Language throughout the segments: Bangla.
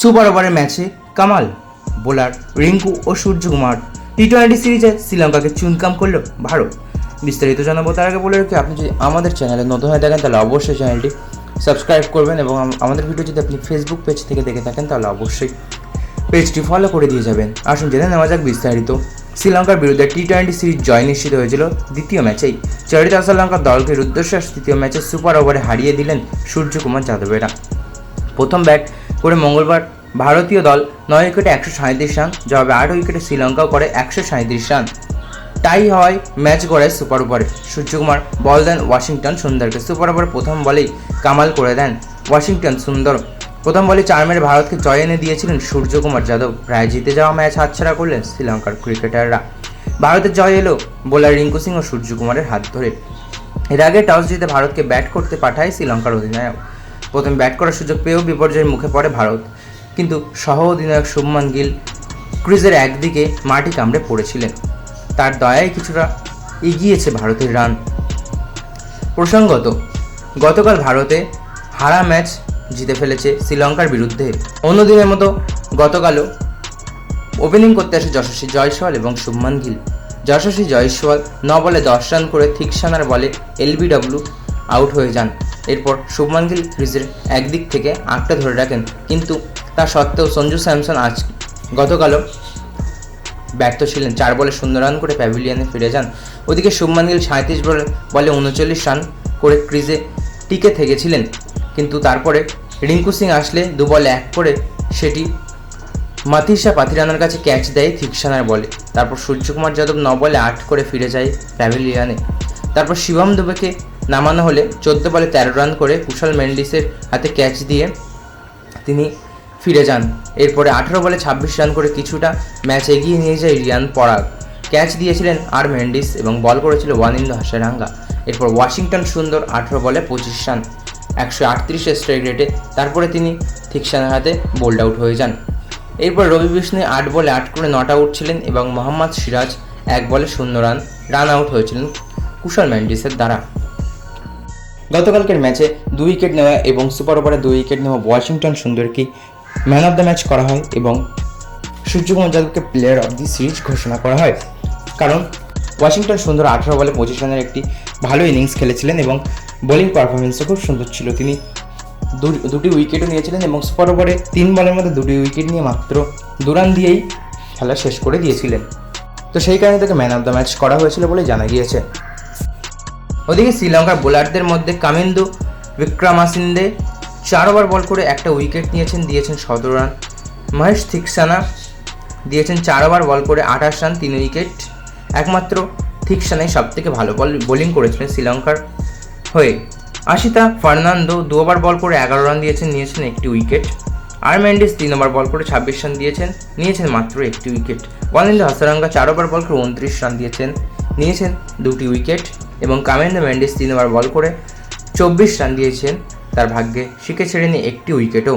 সুপার ওভারের ম্যাচে কামাল, বোলার রিঙ্কু ও সূর্যকুমার টি টোয়েন্টি সিরিজে শ্রীলঙ্কাকে চুনকাম করল ভারত। বিস্তারিত জানাব তার আগে বলে রাখি, আপনি যদি আমাদের চ্যানেলে নতুন হয়ে থাকেন, তাহলে অবশ্যই চ্যানেলটি সাবস্ক্রাইব করবেন এবং আমাদের ভিডিও যদি আপনি ফেসবুক পেজ থেকে দেখে থাকেন, তাহলে অবশ্যই পেজটি ফলো করে দিয়ে যাবেন। আসুন জেনে নেওয়া যাক বিস্তারিত। শ্রীলঙ্কার বিরুদ্ধে টি টোয়েন্টি সিরিজ জয় নিশ্চিত হয়েছিল দ্বিতীয় ম্যাচেই। চরিত শ্রীলঙ্কার দলকে রুদ্রশ্বাস তৃতীয় ম্যাচে সুপার ওভারে হারিয়ে দিলেন সূর্যকুমার যাদবেরা। প্রথম ব্যাট করে মঙ্গলবার ভারতীয় দল নয় উইকেটে একশো সাঁত্রিশ রান, জবাবে আট উইকেটে শ্রীলঙ্কাও করে একশো সাঁত্রিশ রান। টাই হওয়ায় ম্যাচ গড়ায় সুপার ওভারে। সূর্যকুমার, বল দেন ওয়াশিংটন সুন্দরকে। সুপার ওভারে প্রথম বলেই কামাল করে দেন ওয়াশিংটন সুন্দর প্রথম বলে চার মেরে ভারতকে জয় এনে দিয়েছিলেন সূর্যকুমার যাদব। প্রায় জিতে যাওয়া ম্যাচ হাতছাড়া করলেন শ্রীলঙ্কার ক্রিকেটাররা। ভারতের জয় এলো বোলার রিঙ্কু সিং ও সূর্যকুমারের হাত ধরে। এর আগে টস জিতে ভারতকে ব্যাট করতে পাঠায় শ্রীলঙ্কার অধিনায়ক। প্রথম ব্যাট করার সুযোগ পেয়েও বিপর্যয়ের মুখে পড়ে ভারত। কিন্তু সহ অধিনায়ক শুভমান গিল ক্রিজের একদিকে মাটি কামড়ে পড়েছিলেন। তার দয়ায় কিছুটা এগিয়েছে ভারতের রান। প্রসঙ্গত, গতকাল ভারতে হারা ম্যাচ জিতে ফেলেছে শ্রীলঙ্কার বিরুদ্ধে। অন্যদিনের মতো গতকালও ওপেনিং করতে আসে যশস্বী জয়সওয়াল এবং শুভমান গিল। যশস্বী জয়সওয়াল ন বলে দশ রান করে থিকসানার বলে এলবিডব্লিউ আউট হয়ে যান। এরপর শুভমান গিল ক্রিজের একদিক থেকে আঁকটা ধরে রাখেন। কিন্তু তা সত্ত্বেও সঞ্জু স্যামসন আজ গতকালও ব্যর্থ ছিলেন। চার বলে শূন্য রান করে প্যাভিলিয়নে ফিরে যান। ওদিকে শুভমান গিল সাঁত্রিশ বলে বলে উনচল্লিশ রান করে ক্রিজে টিকে থেকেছিলেন। কিন্তু তারপরে রিঙ্কু সিং আসলে দু বলে এক করে সেটি মাথিসা পাথিরানার কাছে ক্যাচ দেয় থিকসানার বলে। তারপর সূর্যকুমার যাদব ন বলে আট করে ফিরে যায় প্যাভিলিয়নে। তারপর শিবম দুবেকে নামানো হলে চোদ্দ বলে তেরো রান করে কুশল মেন্ডিসের হাতে ক্যাচ দিয়ে তিনি ফিরে যান। এরপরে আঠারো বলে ছাব্বিশ রান করে কিছুটা ম্যাচ এগিয়ে নিয়ে যায় রিয়ান পরাগ। ক্যাচ দিয়েছিলেন আর মেন্ডিস এবং বল করেছিল ওয়ানিন্দ হাসারাঙ্গা। এরপর ওয়াশিংটন সুন্দর আঠেরো বলে পঁচিশ রান। একশো আটত্রিশের স্ট্রাইক রেটে তারপরে তিনি ঠিক থিকসানের হাতে বোল্ড আউট হয়ে যান। এরপর রবি বিষ্ণু আট বলে আট করে নট আউট ছিলেন এবং মোহাম্মদ সিরাজ এক বলে শূন্য রান রান আউট হয়েছিলেন কুশল ম্যান্ডিসের দ্বারা। গতকালকের ম্যাচে দুই উইকেট নেওয়া এবং সুপার ওভারে দুই উইকেট নেওয়া ওয়াশিংটন সুন্দরকে ম্যান অফ দ্য ম্যাচ করা হয় এবং সূর্যকুমার যাদবকে প্লেয়ার অফ দি সিরিজ ঘোষণা করা হয়। কারণ ওয়াশিংটন সুন্দর আঠারো বলে পঁচিশ রানের একটি ভালো ইনিংস খেলেছিলেন এবং বোলিং পারফরমেন্সও খুব সুন্দর ছিল। তিনি দুটি উইকেটও নিয়েছিলেন এবং সুপার ওভারে তিন বলের মধ্যে দুটি উইকেট নিয়ে মাত্র দু রান দিয়েই খেলা শেষ করে দিয়েছিলেন। তো সেই কারণে তাকে ম্যান অফ দ্য ম্যাচ করা হয়েছিল বলে জানা গিয়েছে। ওদিকে শ্রীলঙ্কার বোলারদের মধ্যে কামিন্দু, বিক্রমাসিন্দে চার ওভার বল করে একটা উইকেট নিয়েছেন, দিয়েছেন সতেরো রান। মহেশ থিকসানা দিয়েছেন চার ওভার বল করে আঠাশ রান, তিন উইকেট। একমাত্র থিকসানাই সব থেকে ভালো বল, বোলিং করেছিলেন শ্রীলঙ্কার হয়ে। আশিতা ফার্নান্দো দু ওভার বল করে এগারো রান দিয়েছেন, নিয়েছেন একটি উইকেট। আর মেন্ডিস তিন ওভার বল করে ছাব্বিশ রান দিয়েছেন, নিয়েছেন মাত্র একটি উইকেট। ওয়ানিন্দ হাসারাঙ্গা চার ওভার বল করে উনত্রিশ রান দিয়েছেন, নিয়েছেন দুটি উইকেট। এবং কামেন্দ্র মেন্ডিস তিন ওভার বল করে চব্বিশ রান দিয়েছেন। তার ভাগ্যে শিখে ছেড়ে নিয়ে একটি উইকেটও।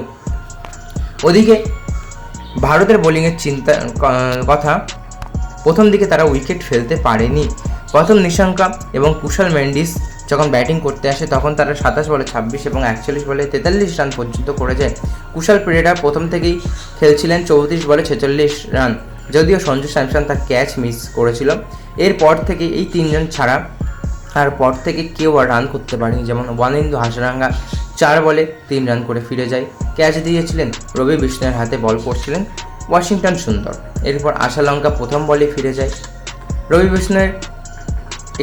ওদিকে ভারতের বোলিংয়ের চিন্তা কথা, প্রথম দিকে তারা উইকেট ফেলতে পারেনি। প্রথম নিশাঙ্কা এবং কুশল মেন্ডিস যখন ব্যাটিং করতে আসে, তখন তারা সাতাশ বলে ছাব্বিশ এবং একচল্লিশ বলে তেতাল্লিশ রান পর্যন্ত করে যায়। কুশল পিরিয়ডা প্রথম থেকেই খেলছিলেন চৌত্রিশ বলে ছেচল্লিশ রান। যদিও সঞ্জু স্যামসন তার ক্যাচ মিস করেছিল। এরপর থেকে এই তিনজন ছাড়া আর পর থেকে কেউ আর রান করতে পারেনি। যেমন ওয়ানেন্দু হাসরাঙ্গা, চার বলে তিন রান করে ফিরে যায়। ক্যাচ দিয়েছিলেন রবি বিষ্ণুর হাতে বল করছিলেন ওয়াশিংটন সুন্দর। এরপর আশালঙ্কা প্রথম বলে ফিরে যায়। রবি বিষ্ণুয়ের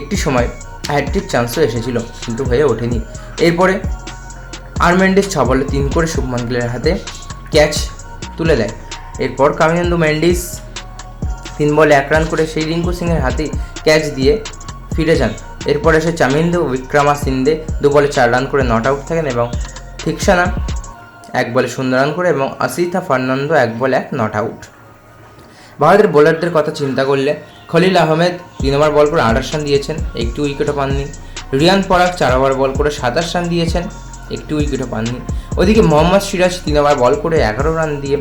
একটি সময় হ্যাট্রিক চান্সও এসেছিল, কিন্তু হয়ে ওঠেনি। এরপরে আর্মেন্ডিস ছ বলে তিন করে শুভমান গিলের হাতে ক্যাচ তুলে দেয়। এরপর কামিনান্দু মেন্ডিস তিন বলে এক রান করে সেই রিঙ্কু সিংয়ের হাতে ক্যাচ দিয়ে ফিরে যান। এরপর এসে চামিন্দু, বিক্রমা, সিন্দে, দু বলে চার রান করে নট আউট থাকেন এবং থিকসানা এক বলে শূন্য রান করে এবং আসিথা ফার্নান্দো এক বলে এক নট আউট। ভারতের বোলারদের কথা চিন্তা করলে খলিল আহমেদ তিন ওভার বল করে আঠাশ রান দিয়েছেন, একটি উইকেটও পাননি। রিয়ান পরাগ চার ওভার বল করে সাতাশ রান দিয়েছেন, একটি উইকেটও পাননি। ওদিকে মোহাম্মদ সিরাজ তিন ওভার বল করে এগারো রান দিয়ে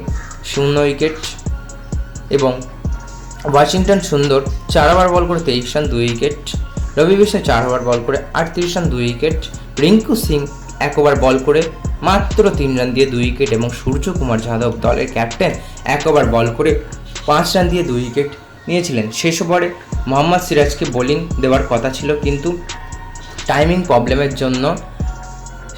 শূন্য উইকেট এবং ওয়াশিংটন সুন্দর চার ওভার বল করে তেইশ রান, দুই উইকেট রবি বিষ্ণু চার ওভার বল করে আটত্রিশ রান, দুই উইকেট। রিঙ্কু সিং এক ওভার বল করে মাত্র তিন রান দিয়ে দুই উইকেট এবং সূর্যকুমার যাদব দলের ক্যাপ্টেন এক ওভার বল করে পাঁচ রান দিয়ে দুই উইকেট নিয়েছিলেন। শেষ ওভারে মোহাম্মদ সিরাজকে বোলিং দেওয়ার কথা ছিল, কিন্তু টাইমিং প্রবলেমের জন্য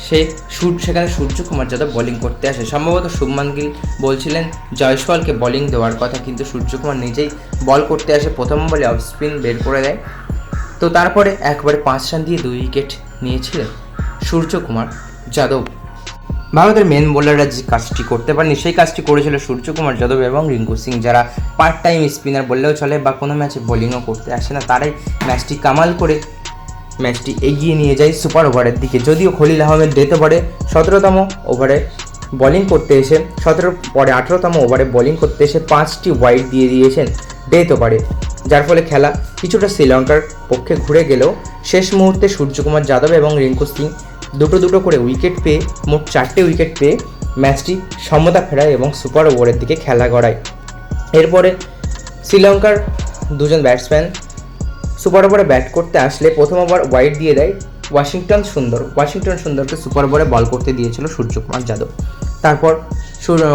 সে সূর সেখানে সূর্যকুমার যাদব বোলিং করতে আসে। সম্ভবত শুভমান গিল বলছিলেন, জয়সওয়ালকে বোলিং দেওয়ার কথা, কিন্তু সূর্যকুমার নিজেই বল করতে আসে। প্রথম বলে অফ স্পিন বের করে দেয়। তো তারপরে একবারে পাঁচ রান দিয়ে দুই উইকেট নিয়েছিলেন সূর্যকুমার যাদব। ভারতের মেন বোলাররা যে কাজটি করতে পারেনি, সেই কাজটি করেছিল সূর্যকুমার যাদব এবং রিঙ্কু সিং, যারা পার্ট টাইম স্পিনার বললেও চলে বা কোনো ম্যাচে বোলিংও করতে আসে না, তারাই ম্যাচটি কামাল করে ম্যাচটি এগিয়ে নিয়ে যায় সুপার ওভারের দিকে। যদিও খলিল আহমেদ ডেতে পারে সতেরোতম ওভারে বোলিং করতে এসে, সতেরো পরে আঠেরোতম ওভারে বোলিং করতে এসে পাঁচটি ওয়াইড দিয়ে দিয়েছেন, ডেত ওভারে যার ফলে খেলা কিছুটা শ্রীলঙ্কার পক্ষে ঘুরে গেলেও শেষ মুহূর্তে সূর্যকুমার যাদব এবং রিঙ্কু সিং দুটো দুটো করে উইকেট পেয়ে, মোট চারটে উইকেট পেয়ে ম্যাচটি সমতা ফেরায় এবং সুপার ওভারের দিকে খেলা গড়ায়। এরপরে শ্রীলঙ্কার দুজন ব্যাটসম্যান সুপার ওভারে ব্যাট করতে আসলে প্রথম ওভার ওয়াইড দিয়ে দেয় ওয়াশিংটন সুন্দর। ওয়াশিংটন সুন্দরকে সুপার ওভারে বল করতে দিয়েছিল সূর্যকুমার যাদব। তারপর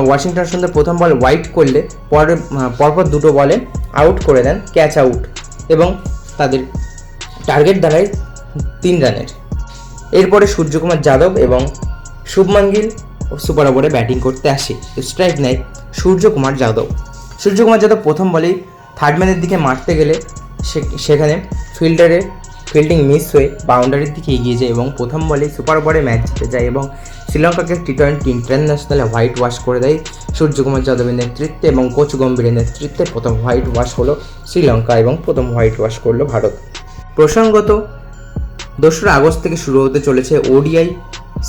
ওয়াশিংটন সুন্দর প্রথম বল ওয়াইড করলে পরে পরপর দুটো বলে আউট করে দেন ক্যাচ আউট এবং তাদের টার্গেট দাঁড়ায় তিন রানের। এরপরে সূর্যকুমার যাদব এবং শুভমান গিল সুপার ওভারে ব্যাটিং করতে আসে। স্ট্রাইক নেয় সূর্যকুমার যাদব। সূর্যকুমার যাদব প্রথম বলেই থার্ড ম্যানের দিকে মারতে গেলে সেখানে ফিল্ডারের ফিল্ডিং মিস হয়ে বাউন্ডারির দিকে এগিয়ে যায় এবং প্রথম বলেই সুপার ওভারে ম্যাচ জিতে যায় এবং শ্রীলঙ্কাকে টি টোয়েন্টি ইন্টারন্যাশনালে হোয়াইট ওয়াশ করে দেয় সূর্যকুমার যাদবের নেতৃত্বে এবং কোচ গম্ভীরের নেতৃত্বে প্রথম হোয়াইট ওয়াশ হলো শ্রীলঙ্কা এবং প্রথম হোয়াইট ওয়াশ করল ভারত। প্রসঙ্গত, দোসরা আগস্ট থেকে শুরু হতে চলেছে ওডিআই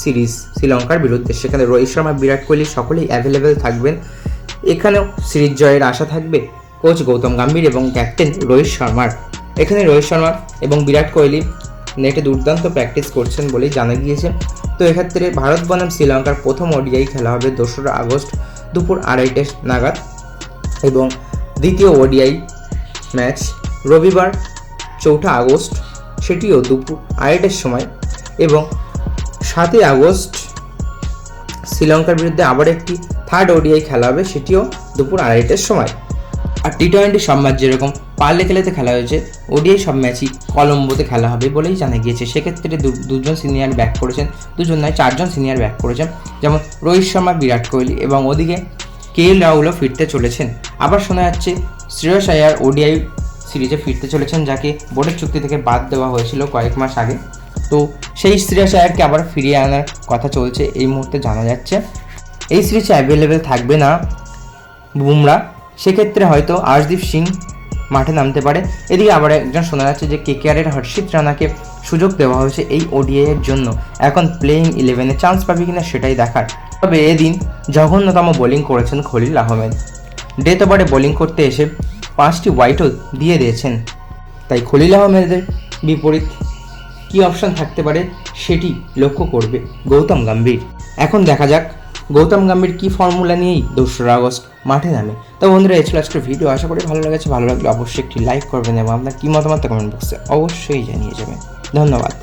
সিরিজ শ্রীলঙ্কার বিরুদ্ধে। সেখানে রোহিত শর্মা, বিরাট কোহলি সকলেই অ্যাভেলেবেল থাকবেন। এখানেও সিরিজ জয়ের আশা থাকবে কোচ গৌতম গাম্ভীর এবং ক্যাপ্টেন রোহিত শর্মার। এখানে রোহিত শর্মা এবং বিরাট কোহলি নেটে দুর্দান্ত প্র্যাকটিস করছেন বলেই জানা গিয়েছে। এক্ষেত্রে ভারত বনাম শ্রীলঙ্কার প্রথম ওডিআই খেলা হবে দোসরা আগস্ট দুপুর আড়াইটে নাগাদ এবং দ্বিতীয় ওডিআই ম্যাচ রবিবার চৌঠা আগস্ট সেটিও দুপুর আড়াইটের সময় এবং সাতই আগস্ট শ্রীলঙ্কার বিরুদ্ধে আবার একটি থার্ড ওডিআই খেলা হবে সেটিও দুপুর আড়াইটের সময়। আর টি টোয়েন্টি সব যেরকম পার্লে খেলাতে খেলা হয়েছে। ওডিআই সব ম্যাচই কলম্বোতে খেলা হবে বলেই জানা গিয়েছে। সেক্ষেত্রে দুজন সিনিয়র ব্যাক করেছেন, দুজন নয়, চারজন সিনিয়র ব্যাক করেছেন। যেমন রোহিত শর্মা, বিরাট কোহলি এবং ওদিকে কে এল রাহুলও ফিরতে চলেছেন। আবার শোনা যাচ্ছে, শ্রেয়স আয়ার ওডিআই সিরিজে ফিরতে চলেছেন, যাকে বোর্ডের চুক্তি থেকে বাদ দেওয়া হয়েছিল কয়েক মাস আগে। তো সেই শ্রেয়স আয়ারকে আবার ফিরিয়ে আনার কথা চলছে, এই মুহূর্তে জানা যাচ্ছে। এই সিরিজে অ্যাভেলেবেল থাকবে না বুমরা। সেক্ষেত্রে হয়তো আশদীপ সিং মাঠে নামতে পারে। এদিকে আবার একজন শোনা যাচ্ছে যে কেকেআরের হর্ষিত রানাকে সুযোগ দেওয়া হয়েছে এই ওডিআই এর জন্য। এখন প্লেইং ইলেভেনে চান্স পাবে কিনা সেটাই দেখার। তবে এদিন জঘন্যতম বোলিং করেছেন খলিল আহমেদ। ডেথ ওভারে বোলিং করতে এসে পাঁচটি হোয়াইটও দিয়ে দিয়েছেন। তাই খলিল আহমেদের বিপরীত কী অপশন থাকতে পারে সেটি লক্ষ্য করবে গৌতম গম্ভীর। এখন দেখা যাক গৌতম গাম্ভীর কী ফর্মুলা নিয়েই দোসরা আগস্ট মাঠে নামে? তো বন্ধুরা, এই ছিল আজকের ভিডিও আশা করি ভালো লেগেছে। ভালো লাগলে অবশ্যই একটি লাইক করবেন এবং আপনার কী মতামত কমেন্ট বক্সে অবশ্যই জানিয়ে যাবেন। ধন্যবাদ।